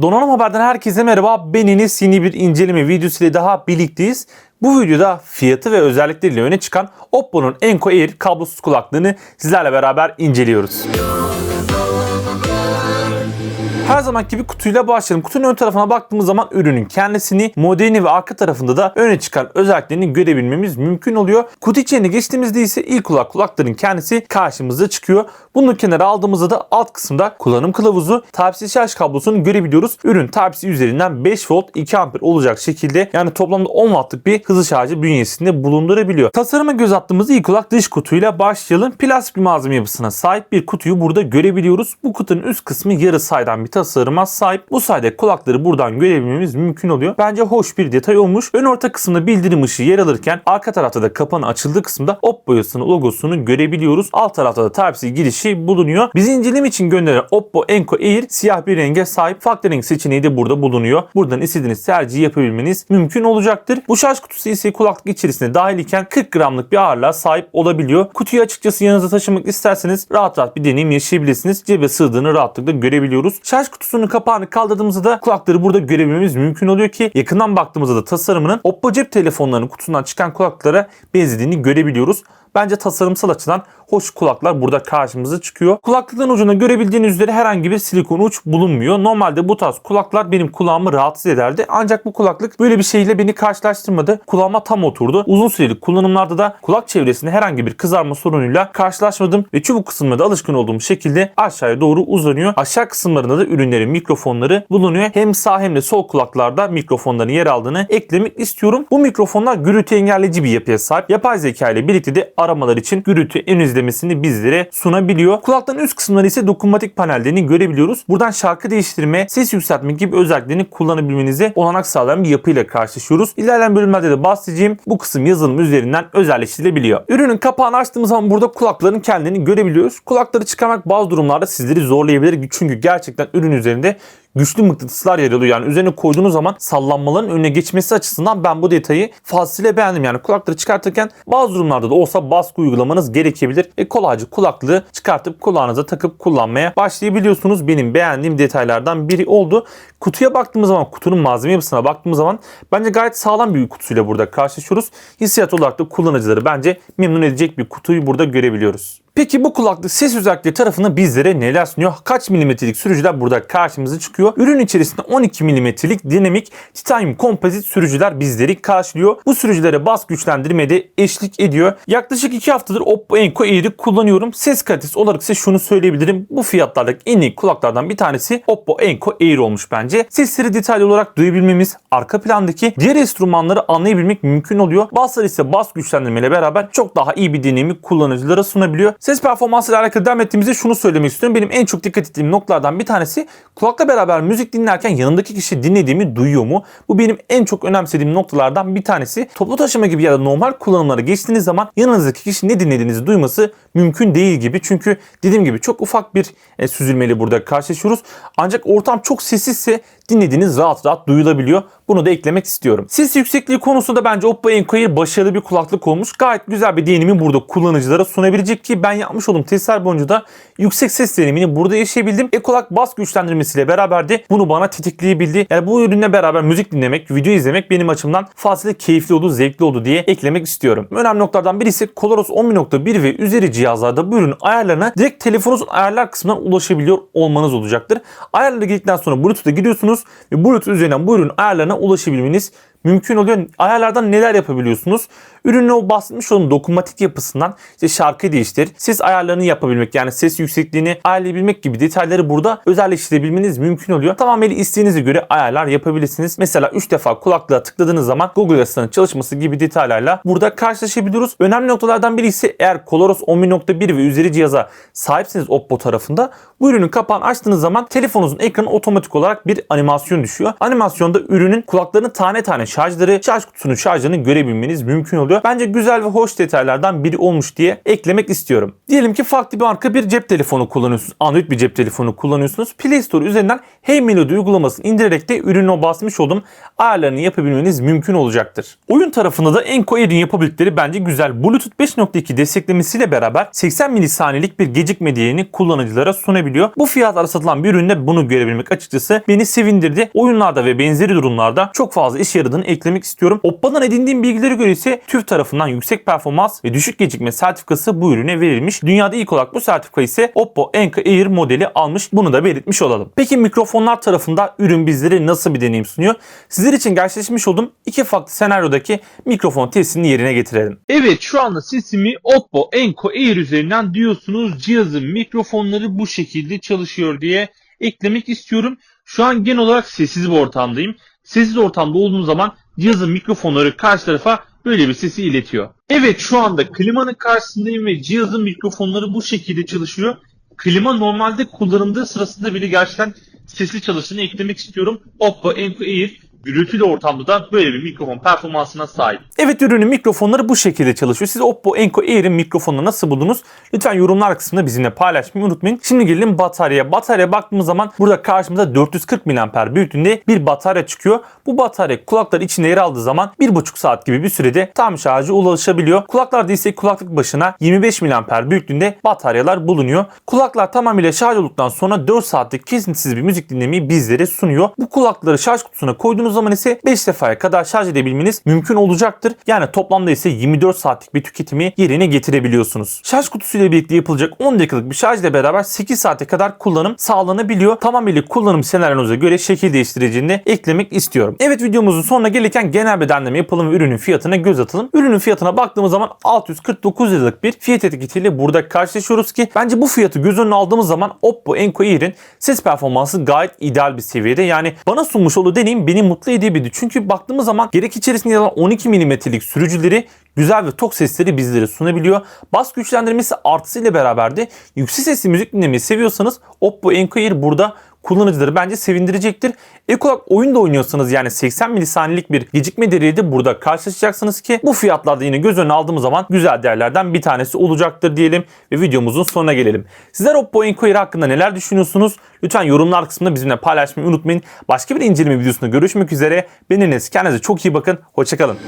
Donanım Haber'den herkese merhaba. Ben Enes yeni bir inceleme videosuyla daha birlikteyiz. Bu videoda fiyatı ve özellikleriyle öne çıkan Oppo'nun Enco Air kablosuz kulaklığını sizlerle beraber inceliyoruz. Her zaman gibi kutuyla başlayalım. Kutunun ön tarafına baktığımız zaman ürünün kendisini, modelini ve arka tarafında da öne çıkan özelliklerini görebilmemiz mümkün oluyor. Kutu içine geçtiğimizde ise ilk kulak kulakların kendisi karşımıza çıkıyor. Bunu kenara aldığımızda da alt kısımda kullanım kılavuzu, Type-C şarj kablosunu görebiliyoruz. Ürün Type-C üzerinden 5 volt 2 amper olacak şekilde yani toplamda 10 wattlık bir hızlı şarjı bünyesinde bulundurabiliyor. Tasarıma göz attığımızda ilk olarak dış kutuyla başlayalım. Plastik bir malzeme yapısına sahip bir kutuyu burada görebiliyoruz. Bu kutunun üst kısmı yarı saydan bir tasarıma sahip. Bu sayede kulakları buradan görebilmemiz mümkün oluyor. Bence hoş bir detay olmuş. Ön orta kısımda bildirim ışığı yer alırken arka tarafta da kapanı açıldığı kısımda Oppo yazısının logosunu görebiliyoruz. Alt tarafta da Type-C girişi bulunuyor. Bizi inceleme için gönderen Oppo Enco Air siyah bir renge sahip. Farklı renk seçeneği de burada bulunuyor. Buradan istediğiniz tercihi yapabilmeniz mümkün olacaktır. Bu şarj kutusu ise kulaklık içerisinde dahil iken 40 gramlık bir ağırlığa sahip olabiliyor. Kutuyu açıkçası yanınıza taşımak isterseniz rahat rahat bir deneyim yaşayabilirsiniz. Cebe sığdığını rahatlıkla görebiliyoruz. Şarj kutusunun kapağını kaldırdığımızda da kulakları burada görebilmemiz mümkün oluyor ki yakından baktığımızda da tasarımının Oppo cep telefonlarının kutusundan çıkan kulaklıklara benzediğini görebiliyoruz. Bence tasarımsal açıdan hoş kulaklar burada karşımıza çıkıyor. Kulaklıkların ucunda görebildiğiniz üzere herhangi bir silikon uç bulunmuyor. Normalde bu tarz kulaklar benim kulağımı rahatsız ederdi. Ancak bu kulaklık böyle bir şeyle beni karşılaştırmadı. Kulağıma tam oturdu. Uzun süreli kullanımlarda da kulak çevresinde herhangi bir kızarma sorunuyla karşılaşmadım ve çubuk kısımlarda alışkın olduğum şekilde aşağıya doğru uzanıyor. Aşağı kısımlarında da ürünlerin mikrofonları bulunuyor. Hem sağ hem de sol kulaklarda mikrofonların yer aldığını eklemek istiyorum. Bu mikrofonlar gürültü engelleyici bir yapıya sahip. Yapay zeka ile birlikte de aramalar için gürültü en izlemesini bizlere sunabiliyor. Kulakların üst kısımları ise dokunmatik panellerini görebiliyoruz. Buradan şarkı değiştirme, ses yükseltme gibi özelliklerini kullanabilmenize olanak sağlayan bir yapıyla karşılaşıyoruz. İlerleyen bölümlerde de bahsedeceğim bu kısım yazılım üzerinden özelleştirilebiliyor. Ürünün kapağını açtığımız zaman burada kulakların kendini görebiliyoruz. Kulakları çıkarmak bazı durumlarda sizleri zorlayabilir. Çünkü gerçekten ürün üzerinde güçlü mıknatıslar yer alıyor. Yani üzerine koyduğunuz zaman sallanmaların önüne geçmesi açısından ben bu detayı fazlasıyla beğendim. Yani kulakları çıkartırken bazı durumlarda da olsa baskı uygulamanız gerekebilir. E kolayca kulaklığı çıkartıp kulağınıza takıp kullanmaya başlayabiliyorsunuz. Benim beğendiğim detaylardan biri oldu. Kutuya baktığımız zaman, kutunun malzeme yapısına baktığımız zaman bence gayet sağlam bir kutuyla burada karşılaşıyoruz. Hissiyat olarak da kullanıcıları bence memnun edecek bir kutuyu burada görebiliyoruz. Peki bu kulaklık ses özellikleri tarafında bizlere neler sunuyor? Kaç milimetrelik sürücüler burada karşımıza çıkıyor? Ürün içerisinde 12 milimetrelik dinamik titanyum kompozit sürücüler bizleri karşılıyor. Bu sürücülere bas güçlendirmeye de eşlik ediyor. Yaklaşık 2 haftadır Oppo Enco Air'i kullanıyorum. Ses kalitesi olarak ise şunu söyleyebilirim. Bu fiyatlardaki en iyi kulaklardan bir tanesi Oppo Enco Air olmuş bence. Sesleri detaylı olarak duyabilmemiz, arka plandaki diğer enstrümanları anlayabilmek mümkün oluyor. Baslar ise bas güçlendirmeyle beraber çok daha iyi bir deneyimi kullanıcılara sunabiliyor. Ses performansıyla alakalı devam ettiğimizde şunu söylemek istiyorum. Benim en çok dikkat ettiğim noktalardan bir tanesi kulakla beraber müzik dinlerken yanındaki kişi dinlediğimi duyuyor mu? Bu benim en çok önemsediğim noktalardan bir tanesi. Toplu taşıma gibi ya da normal kullanımlara geçtiğiniz zaman yanınızdaki kişi ne dinlediğinizi duyması mümkün değil gibi. Çünkü dediğim gibi çok ufak bir e, süzülmeli burada karşılaşıyoruz. Ancak ortam çok sessizse dinlediğiniz rahat rahat duyulabiliyor. Bunu da eklemek istiyorum. Ses yüksekliği konusunda bence Oppo Enco Air başarılı bir kulaklık olmuş. Gayet güzel bir deneyimi burada kullanıcılara sunabilecek ki ben yapmış olduğum testler boyunca da yüksek ses deneyimini burada yaşayabildim. Ek olarak bas güçlendirmesiyle beraber de bunu bana tetikleyebildi. Yani bu ürünle beraber müzik dinlemek, video izlemek benim açımdan fazla keyifli oldu, zevkli oldu diye eklemek istiyorum. Önemli noktalardan birisi Coloros 11.1 ve üzeri cihazlarda bu ürünün ayarlarına direkt telefonunuzun ayarlar kısmından ulaşabiliyor olmanız olacaktır. Ayarlara girdikten sonra Bluetooth'a gidiyorsunuz ve Bluetooth üzerinden bu ürünün ayarlarına ulaşabilmeniz mümkün oluyor. Ayarlardan neler yapabiliyorsunuz? Ürünün o bahsetmiş olduğum dokunmatik yapısından işte şarkı değiştir, ses ayarlarını yapabilmek yani ses yüksekliğini ayarlayabilmek gibi detayları burada özelleştirebilmeniz mümkün oluyor. Tamamen isteğinize göre ayarlar yapabilirsiniz. Mesela 3 defa kulaklığa tıkladığınız zaman Google Asistan'ın çalışması gibi detaylarla burada karşılaşabiliyoruz. Önemli noktalardan biri ise eğer Coloros 11.1 ve üzeri cihaza sahipseniz Oppo tarafında bu ürünün kapağını açtığınız zaman telefonunuzun ekranı otomatik olarak bir animasyon düşüyor. Animasyonda ürünün kulaklarını tane tane şarjları, şarj kutusunun şarjını görebilmeniz mümkün oluyor. Bence güzel ve hoş detaylardan biri olmuş diye eklemek istiyorum. Diyelim ki farklı bir marka bir cep telefonu kullanıyorsunuz. Android bir cep telefonu kullanıyorsunuz. Play Store üzerinden Hey Melody uygulamasını indirerek de ürüne basmış oldum. Ayarlarını yapabilmeniz mümkün olacaktır. Oyun tarafında da Enco Air'in yapabildikleri bence güzel. Bluetooth 5.2 desteklemesiyle beraber 80 milisaniyelik bir gecikme değerini kullanıcılara sunabiliyor. Bu fiyatlara satılan bir üründe bunu görebilmek açıkçası beni sevindirdi. Oyunlarda ve benzeri durumlarda çok fazla işe yaradığını eklemek istiyorum. Oppo'dan edindiğim bilgilere göre ise TÜV tarafından yüksek performans ve düşük gecikme sertifikası bu ürüne verilmiş. Dünyada ilk olarak bu sertifika ise Oppo Enco Air modeli almış. Bunu da belirtmiş olalım. Peki mikrofonlar tarafında ürün bizlere nasıl bir deneyim sunuyor? Sizler için gerçekleşmiş olduğum iki farklı senaryodaki mikrofon testini yerine getirelim. Evet şu anda sesimi Oppo Enco Air üzerinden diyorsunuz cihazın mikrofonları bu şekilde çalışıyor diye eklemek istiyorum. Şu an genel olarak sessiz bir ortamdayım. Sessiz ortamda olduğum zaman cihazın mikrofonları karşı tarafa böyle bir sesi iletiyor. Evet şu anda klimanın karşısındayım ve cihazın mikrofonları bu şekilde çalışıyor. Klima normalde kullanıldığı sırasında bile gerçekten sesli çalıştığını eklemek istiyorum. Oppo Enco Air gürültülü ortamda da böyle bir mikrofon performansına sahip. Evet ürünün mikrofonları bu şekilde çalışıyor. Siz Oppo Enco Air'in mikrofonunu nasıl buldunuz? Lütfen yorumlar kısmında bizimle paylaşmayı unutmayın. Şimdi gelelim bataryaya. Bataryaya baktığımız zaman burada karşımıza 440 mAh büyüklüğünde bir batarya çıkıyor. Bu batarya kulaklar içinde yer aldığı zaman 1,5 saat gibi bir sürede tam şarjı ulaşabiliyor. Kulaklarda ise kulaklık başına 25 mAh büyüklüğünde bataryalar bulunuyor. Kulaklar tamamıyla şarj olduktan sonra 4 saatlik kesintisiz bir müzik dinlemeyi bizlere sunuyor. Bu kulakları şarj kutusuna koyduğunuz zaman ise 5 defaya kadar şarj edebilmeniz mümkün olacaktır. Yani toplamda ise 24 saatlik bir tüketimi yerine getirebiliyorsunuz. Şarj kutusuyla birlikte yapılacak 10 dakikalık bir şarj ile beraber 8 saate kadar kullanım sağlanabiliyor. Tamamıyla kullanım senaryonuza göre şekil değiştireceğini eklemek istiyorum. Evet videomuzun sonuna gelirken genel bir denleme yapalım ve ürünün fiyatına göz atalım. Ürünün fiyatına baktığımız zaman 649 liralık bir fiyat etiketiyle burada karşılaşıyoruz ki bence bu fiyatı göz önüne aldığımız zaman Oppo Enco Air'in ses performansı gayet ideal bir seviyede. Yani bana sunmuş olduğu deneyim beni mutlu edebildi. Çünkü baktığımız zaman gerek içerisinde yer alan 12 mm'lik sürücüleri güzel ve tok sesleri bizlere sunabiliyor. Bas güçlendirmesi artısıyla beraber de yüksek sesli müzik dinlemeyi seviyorsanız Oppo Enco Air burada kullanıcıları bence sevindirecektir. Ek olarak oyun da oynuyorsanız yani 80 milisaniyelik bir gecikme değeri de burada karşılaşacaksınız ki bu fiyatlarda yine göz önüne aldığımız zaman güzel değerlerden bir tanesi olacaktır diyelim ve videomuzun sonuna gelelim. Sizler Oppo Air hakkında neler düşünüyorsunuz? Lütfen yorumlar kısmında bizimle paylaşmayı unutmayın. Başka bir inceleme videosunda görüşmek üzere. Beniniz kendinize çok iyi bakın. Hoşçakalın.